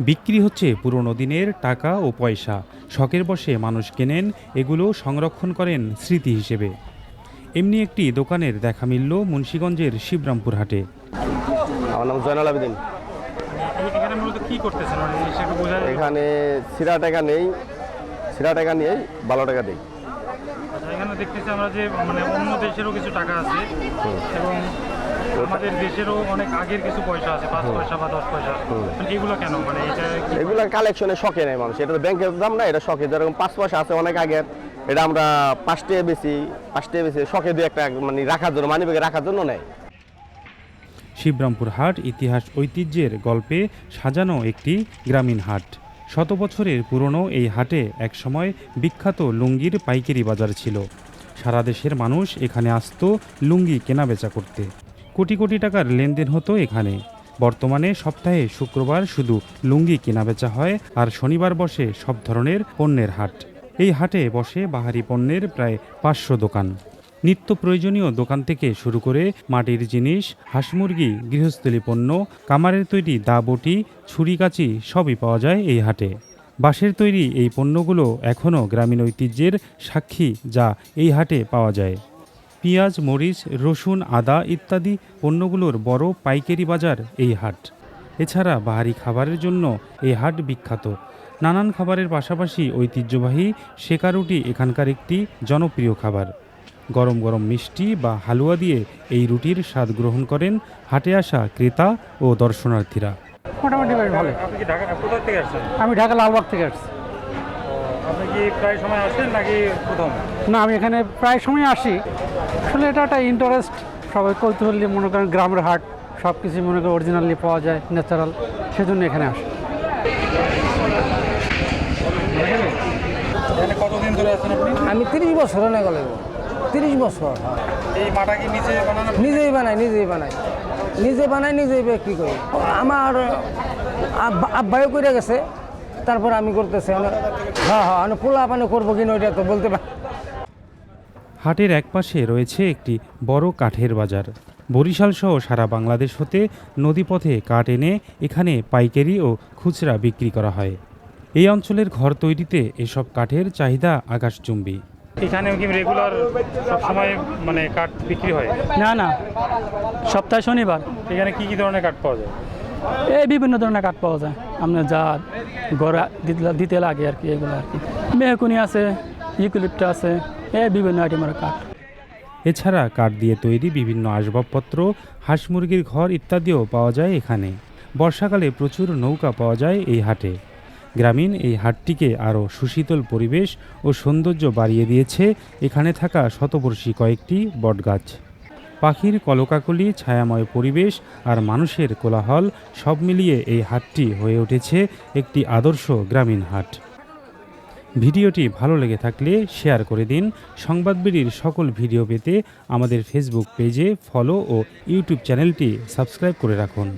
বিক্রি হচ্ছে পুরনো দিনের টাকা ও পয়সা। শখের বসে মানুষ কেনেন এগুলো সংরক্ষণ করেন স্মৃতি হিসেবে। এমনি একটি দোকানের দেখা মিলল মুন্সীগঞ্জের শিবরামপুর হাটে। আমার নাম জয়নাল আবেদিন। এখানে মূলত কি করতেছেন? সেটা বোঝা এখানে সিরা টাকা নেই সিরা টাকা নিয়ে বারো টাকা দিই। এখানে দেখতেছি আমরা যে মানে অন্য দেশেরও কিছু টাকা আছে এবং আমাদের দেশেরও অনেক আগের কিছু পয়সা আছে পাঁচ পয়সা বা দশ পয়সা। মানে এগুলো কেন? মানে এটা এগুলো কালেকশনে শখে নেই মানুষ। এটা তো ব্যাংকের দাম না এটা শখে। যেরকম পাঁচ পয়সা আছে অনেক আগের এটা আমরা পাঁচ টাকা বেশি পাঁচ টাকা বেশি শখে দিয়ে একটা মানে রাখার জন্য মানি ব্যাগে রাখার জন্য নেয় শিবরামপুর হাট ইতিহাস ঐতিহ্যের গল্পে সাজানো একটি গ্রামীণ হাট। শত বছরের পুরনো এই হাটে একসময় বিখ্যাত লুঙ্গির পাইকারি বাজার ছিল। সারা দেশের মানুষ এখানে আসত লুঙ্গি কেনাবেচা করতে। কোটি কোটি টাকার লেনদেন হতো এখানে। বর্তমানে সপ্তাহে শুক্রবার শুধু লুঙ্গি কেনাবেচা হয় আর শনিবার বসে সব ধরনের পণ্যের হাট। এই হাটে বসে বাহারি পণ্যের প্রায় পাঁচশো দোকান। নিত্য প্রয়োজনীয় দোকান থেকে শুরু করে মাটির জিনিস, হাঁস মুরগি, গৃহস্থলী পণ্য, কামারের তৈরি দা বটি, ছুরি কাচি সবই পাওয়া যায় এই হাটে। বাঁশের তৈরি এই পণ্যগুলো এখনও গ্রামীণ ঐতিহ্যের সাক্ষী যা এই হাটে পাওয়া যায়। পেঁয়াজ, মরিচ, রসুন, আদা ইত্যাদি পণ্যগুলোর বড় পাইকারি বাজার এই হাট। এছাড়া বাহারি খাবারের জন্য এই হাট বিখ্যাত। নানান খাবারের পাশাপাশি ঐতিহ্যবাহী শেকা রুটি এখানকার একটি জনপ্রিয় খাবার। গরম গরম মিষ্টি বা হালুয়া দিয়ে এই রুটির স্বাদ গ্রহণ করেন হাটে আসা ক্রেতা ও দর্শনার্থীরা। মোটামুটি বেশ ভালো আপনি কি ঢাকা কোথা থেকে আসছেন? আমি ঢাকা লালবাগ থেকে আসছি। আপনি কি প্রায় সময় আসেন নাকি প্রথম? না আমি এখানে প্রায় সময় আসি। আসলে এটা একটা ইন্টারেস্ট সবাই কৌতূহলী মনে করেন গ্রামের হাট সব কিছু মনে করেন অরিজিনালি পাওয়া যায় ন্যাচারাল সেজন্য এখানে আসি। এখানে কতদিন ধরে আছেন আপনি? আমি তিরিশ বছর না গেলে তিরিশ বছর হ্যাঁ। এই মাটা কি নিচে বানানো? নিজেই বানাই নিজেই বানাই। নিজে বানাই নিজেই বিক্রি করি। আমার আব্বা- আব্বাইও করে গেছে তারপর আমি করতেছি হ্যাঁ হ্যাঁ আমি পোলা পানি করব কিনা ওইটা তো বলতে পারি হাটের একপাশে রয়েছে একটি বড় কাঠের বাজার। বরিশাল সহ সারা বাংলাদেশ হতে নদীপথে কাঠ এনে এখানে পাইকারি ও খুচরা বিক্রি করা হয়। এই অঞ্চলের ঘর তৈরিতে এসব কাঠের চাহিদা আকাশচুম্বী। এখানে কি রেগুলার সবসময় মানে কাঠ বিক্রি হয়? না না। সপ্তাহে শনিবার। এখানে কি কি ধরনের কাঠ পাওয়া যায়? এই বিভিন্ন ধরনের কাঠ পাওয়া যায়। আপনার যা গড়া দিতে- দিতে লাগে আর কি এগুলো আর কি। মেহকুনি আছে ইউকুলিপটা আছে এই বিভিন্ন আইটেমের কাঠ। এছাড়া কাঠ দিয়ে তৈরি বিভিন্ন আসবাবপত্র হাঁস মুরগির ঘর ইত্যাদিও পাওয়া যায় এখানে। বর্ষাকালে প্রচুর নৌকা পাওয়া যায় এই হাটে। গ্রামীণ এই হাটটিকে আরও সুশীতল পরিবেশ ও সৌন্দর্য বাড়িয়ে দিয়েছে। এখানে থাকা শতবর্ষী কয়েকটি বটগাছ। পাখির কলকাকলি, ছায়াময় পরিবেশ আর মানুষের কোলাহল সব মিলিয়ে এই হাটটি হয়ে উঠেছে একটি আদর্শ গ্রামীণ হাট। ভিডিওটি ভালো লেগে থাকলে শেয়ার করে দিন। সংবাদবিড়ির সকল ভিডিও পেতে আমাদের ফেসবুক পেজে ফলো ও ইউটিউব চ্যানেলটি সাবস্ক্রাইব করে রাখুন।